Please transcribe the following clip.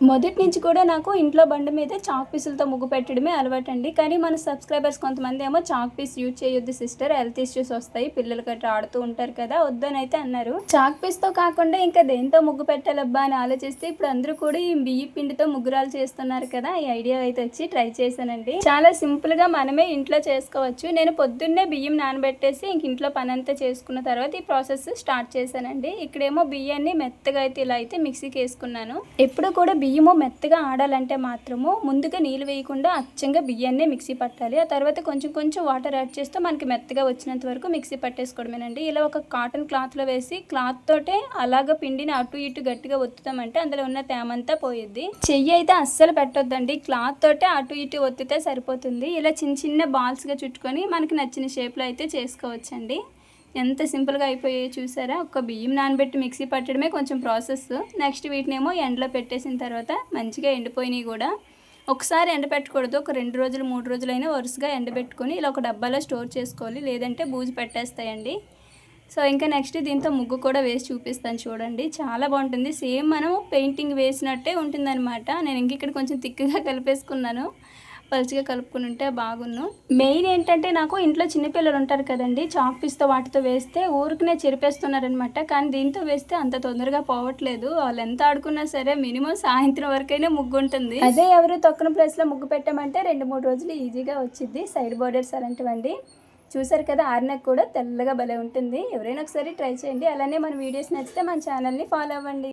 మొదటి నుంచి కూడా నాకు ఇంట్లో బండి మీద చాక్ పీసులతో ముగ్గు పెట్టడమే అలవాటు అండి కానీ మన సబ్స్క్రైబర్స్ కొంతమంది ఏమో చాక్ పీస్ యూజ్ చేయొద్దు సిస్టర్. హెల్త్ ఇష్యూస్ వస్తాయి పిల్లలు గట్రా ఆడుతూ ఉంటారు కదా వద్దని అయితే అన్నారు. చాక్ పీస్తో కాకుండా ఇంకా దేంతో ముగ్గు పెట్టాలబ్బా అని ఆలోచిస్తే ఇప్పుడు అందరూ కూడా ఈ బియ్య పిండితో ముగ్గురాలు చేస్తున్నారు కదా ఈ ఐడియా అయితే వచ్చి ట్రై చేశానండి. చాలా సింపుల్గా మనమే ఇంట్లో చేసుకోవచ్చు. నేను పొద్దున్నే బియ్యం నానబెట్టేసి ఇంక ఇంట్లో పని అంతా చేసుకున్న తర్వాత ఈ ప్రాసెస్ స్టార్ట్ చేశానండి. ఇక్కడేమో బియ్యాన్ని మెత్తగా అయితే ఇలా అయితే మిక్సీకి వేసుకున్నాను. ఎప్పుడు కూడా బియ్యము మెత్తగా ఆడాలంటే మాత్రము ముందుగా నీళ్ళు వేయకుండా అచ్చంగా బియ్యాన్ని మిక్సీ పట్టాలి. ఆ తర్వాత కొంచెం కొంచెం వాటర్ యాడ్ చేస్తూ మనకి మెత్తగా వచ్చినంత వరకు మిక్సీ పట్టేసుకోవడమేనండి. ఇలా ఒక కాటన్ క్లాత్లో వేసి క్లాత్ తోటే అలాగ పిండిని అటు ఇటు గట్టిగా ఒత్తుతామంటే అందులో ఉన్న తేమంతా పోయిద్ది. చెయ్యి అయితే అస్సలు పెట్టొద్దండి. క్లాత్ తోటే అటు ఇటు ఒత్తితే సరిపోతుంది. ఇలా చిన్న చిన్న బాల్స్గా చుట్టుకొని మనకి నచ్చిన షేప్లో అయితే చేసుకోవచ్చండి. ఎంత సింపుల్గా అయిపోయాయి చూసారా? ఒక బియ్యం నానబెట్టి మిక్సీ పట్టడమే కొంచెం ప్రాసెస్. నెక్స్ట్ వీటినేమో ఎండలో పెట్టేసిన తర్వాత మంచిగా ఎండిపోయినాయి కూడా. ఒకసారి ఎండబెట్టకూడదు ఒక రెండు రోజులు మూడు రోజులైనా వరుసగా ఎండబెట్టుకొని ఇలా ఒక డబ్బాలో స్టోర్ చేసుకోవాలి. లేదంటే బూజు పెట్టేస్తాయండి. సో ఇంకా నెక్స్ట్ దీంతో ముగ్గు కూడా వేసి చూపిస్తాను చూడండి. చాలా బాగుంటుంది. సేమ్ మనం పెయింటింగ్ వేసినట్టే ఉంటుందన్నమాట. నేను ఇంక ఇక్కడ కొంచెం తిక్కుగా కలిపేసుకున్నాను. పలుచగా కలుపుకుని ఉంటే బాగున్ను. మెయిన్ ఏంటంటే నాకు ఇంట్లో చిన్నపిల్లలు ఉంటారు కదండి చాక్ పీస్తో వాటితో వేస్తే ఊరికనే చెరిపేస్తున్నారనమాట కానీ దీంతో వేస్తే అంత తొందరగా పోవట్లేదు. వాళ్ళు ఎంత ఆడుకున్నా సరే మినిమం సాయంత్రం వరకైనా ముగ్గు ఉంటుంది అదే ఎవరు తొక్కన ప్లేస్లో ముగ్గు పెట్టామంటే రెండు మూడు రోజులు ఈజీగా వచ్చింది సైడ్ బోర్డర్స్ అలాంటివండి. చూసారు కదా ఆర్నక్ కూడా తెల్లగా భలే ఉంటుంది. ఎవరైనా ఒకసారి ట్రై చేయండి. అలానే మన వీడియోస్ నచ్చితే మన ఛానల్ని ఫాలో అవ్వండి.